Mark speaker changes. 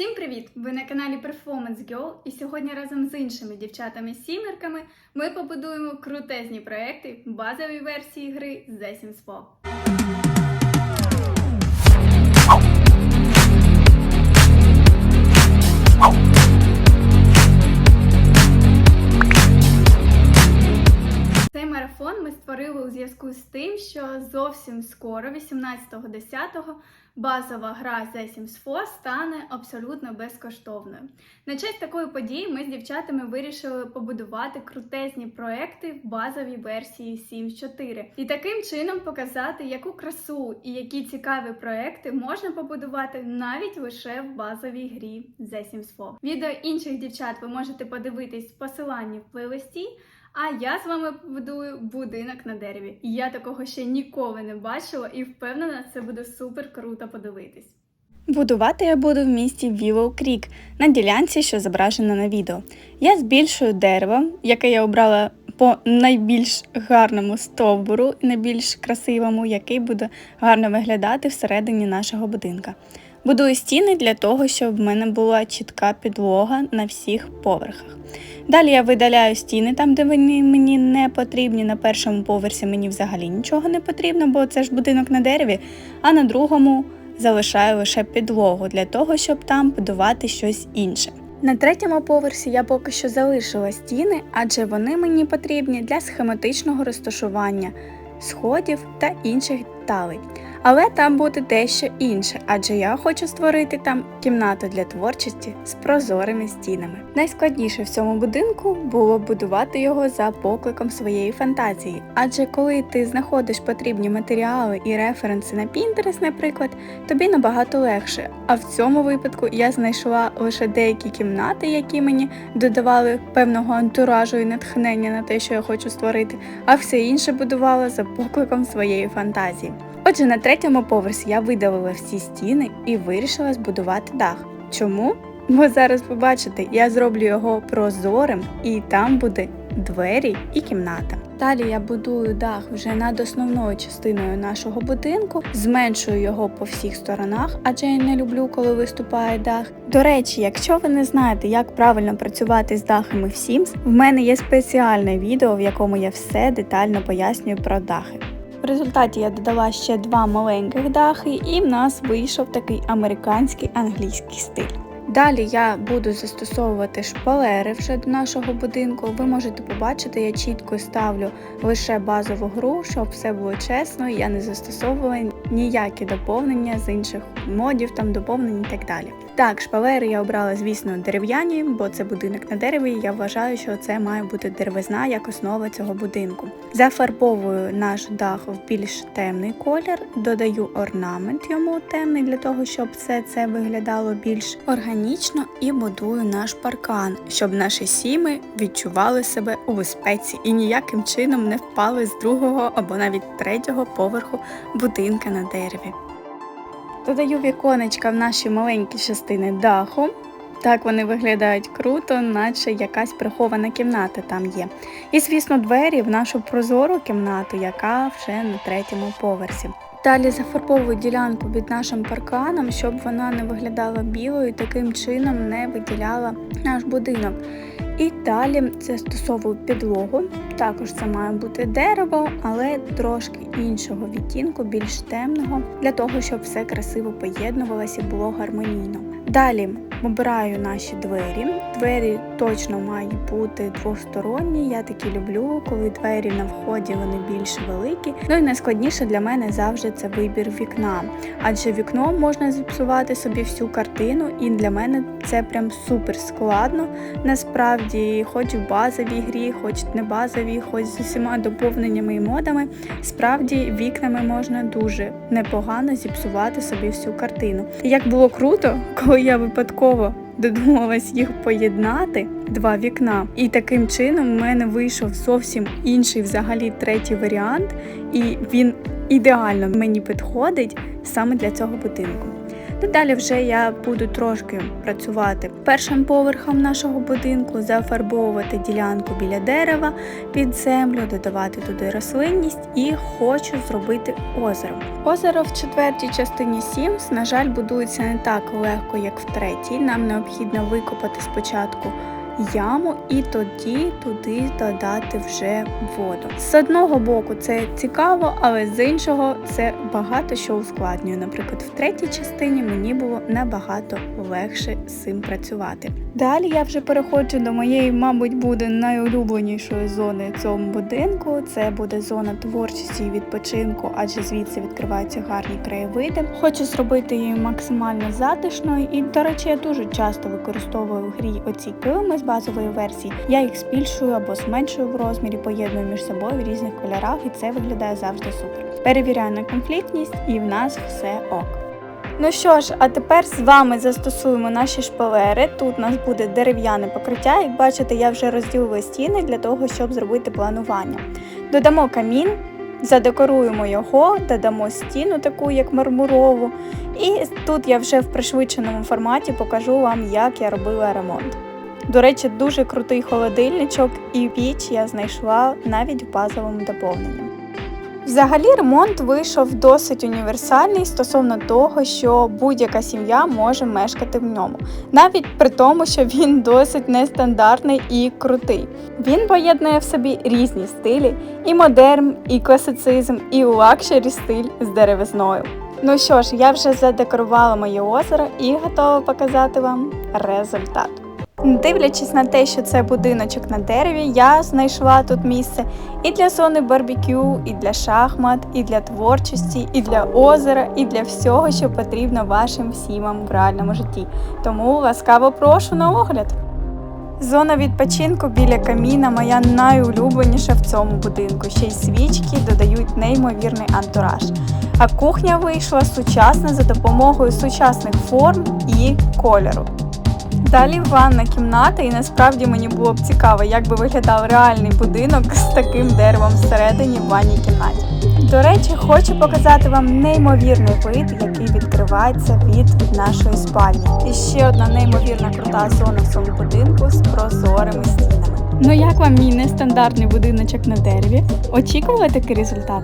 Speaker 1: Всім привіт! Ви на каналі Performance Girl і сьогодні разом з іншими дівчатами-сімерками ми побудуємо крутезні проекти базової версії гри The Sims 4. Зв'язку з тим, що зовсім скоро, 18.10, базова гра The Sims 4 стане абсолютно безкоштовною. На честь такої події ми з дівчатами вирішили побудувати крутезні проекти в базовій версії Sims 4 і таким чином показати, яку красу і які цікаві проекти можна побудувати навіть лише в базовій грі The Sims 4. Відео інших дівчат ви можете подивитись в посиланні в плейлисті. А я з вами побудую будинок на дереві. Я такого ще ніколи не бачила і впевнена, це буде супер круто подивитись.
Speaker 2: Будувати я буду в місті Willow Creek на ділянці, що зображена на відео. Я збільшую дерево, яке я обрала по найбільш гарному стовбуру найбільш красивому, який буде гарно виглядати всередині нашого будинка. Будую стіни для того, щоб в мене була чітка підлога на всіх поверхах. Далі я видаляю стіни там, де вони мені не потрібні. На першому поверсі мені взагалі нічого не потрібно, бо це ж будинок на дереві, а на другому залишаю лише підлогу для того, щоб там будувати щось інше. На третьому поверсі я поки що залишила стіни, адже вони мені потрібні для схематичного розташування сходів та інших деталей. Але там буде дещо інше, адже я хочу створити там кімнату для творчості з прозорими стінами. Найскладніше в цьому будинку було будувати його за покликом своєї фантазії, адже коли ти знаходиш потрібні матеріали і референси на Pinterest, наприклад, тобі набагато легше. А в цьому випадку я знайшла лише деякі кімнати, які мені додавали певного антуражу і натхнення на те, що я хочу створити, а все інше будувала за покликом своєї фантазії. Отже, на третьому поверсі я видалила всі стіни і вирішила збудувати дах. Чому? Бо зараз побачите, я зроблю його прозорим і там буде двері і кімната. Далі я будую дах вже над основною частиною нашого будинку, зменшую його по всіх сторонах, адже я не люблю, коли виступає дах. До речі, якщо ви не знаєте, як правильно працювати з дахами в Sims, в мене є спеціальне відео, в якому я все детально пояснюю про дахи. В результаті я додала ще два маленьких дахи, і в нас вийшов такий американський англійський стиль. Далі я буду застосовувати шпалери вже до нашого будинку. Ви можете побачити, я чітко ставлю лише базову гру, щоб все було чесно, я не застосовувала ніякі доповнення з інших модів, там доповнень і так далі. Так, шпалери я обрала, звісно, дерев'яні, бо це будинок на дереві. і Я вважаю, що це має бути деревизна як основа цього будинку. Зафарбовую наш дах в більш темний колір, додаю орнамент йому темний для того, щоб все це виглядало більш органічно, і будую наш паркан, щоб наші сіми відчували себе у безпеці і ніяким чином не впали з другого або навіть третього поверху будинка на дереві. Додаю віконечка в наші маленькі частини даху. Так вони виглядають круто, наче якась прихована кімната там є. І, звісно, двері в нашу прозору кімнату, яка вже на третьому поверсі. Далі зафарбовую ділянку під нашим парканом, щоб вона не виглядала білою і таким чином не виділяла наш будинок. І далі це застосовую підлогу. Також це має бути дерево, але трошки іншого відтінку, більш темного, для того, щоб все красиво поєднувалося і було гармонійно. Далі обираю наші двері. Двері точно мають бути двосторонні. Я такі люблю, коли двері на вході вони більш великі. Ну і найскладніше для мене завжди це вибір вікна, адже вікно можна зіпсувати собі всю картину, і для мене це прям супер складно. Насправді, хоч в базовій грі, хоч не базовій, хоч з усіма доповненнями і модами, справді вікнами можна дуже непогано зіпсувати собі всю картину. І як було круто, коли я випадково додумалась їх поєднати, два вікна, і таким чином в мене вийшов зовсім інший, взагалі третій варіант, і він ідеально мені підходить саме для цього будинку. Далі вже я буду трошки працювати першим поверхом нашого будинку, зафарбовувати ділянку біля дерева під землю, додавати туди рослинність і хочу зробити озеро. Озеро в четвертій частині Sims, на жаль, будується не так легко, як в третій. Нам необхідно викопати спочатку яму і тоді туди додати вже воду. З одного боку це цікаво, але з іншого це багато що ускладнює. Наприклад, в третій частині мені було набагато легше з цим працювати. Далі я вже переходжу до моєї, мабуть, буде найулюбленішої зони цьому будинку. Це буде зона творчості і відпочинку, адже звідси відкриваються гарні краєвиди. Хочу зробити її максимально затишною, і, до речі, я дуже часто використовую в грі оці килими з базової версії. Я їх збільшую або зменшую в розмірі, поєдную між собою в різних кольорах, і це виглядає завжди супер. Перевіряю на конфліктність, і в нас все ок. Ну що ж, а тепер з вами застосуємо наші шпалери. Тут у нас буде дерев'яне покриття. Як бачите, я вже розділила стіни для того, щоб зробити планування. Додамо камін, задекоруємо його, додамо стіну, таку як мармурову. І тут я вже в пришвидшеному форматі покажу вам, як я робила ремонт. До речі, дуже крутий холодильничок і піч я знайшла навіть в базовому доповненні. Взагалі ремонт вийшов досить універсальний стосовно того, що будь-яка сім'я може мешкати в ньому, навіть при тому, що він досить нестандартний і крутий. Він поєднує в собі різні стилі: і модерн, і класицизм, і лакшері стиль з деревизною. Ну що ж, я вже задекорувала моє озеро і готова показати вам результат. Дивлячись на те, що це будиночок на дереві, я знайшла тут місце і для зони барбекю, і для шахмат, і для творчості, і для озера, і для всього, що потрібно вашим сімам в реальному житті. Тому ласкаво прошу на огляд. Зона відпочинку біля каміна моя найулюбленіша в цьому будинку. Ще й свічки додають неймовірний антураж. А кухня вийшла сучасна за допомогою сучасних форм і кольору. Далі ванна кімната, і насправді мені було б цікаво, як би виглядав реальний будинок з таким деревом всередині в ванній кімнаті. До речі, хочу показати вам неймовірний вид, який відкривається від нашої спальні. І ще одна неймовірна крута зона в цьому будинку з прозорими стінами. Ну як вам мій нестандартний будиночок на дереві? Очікували такий результат?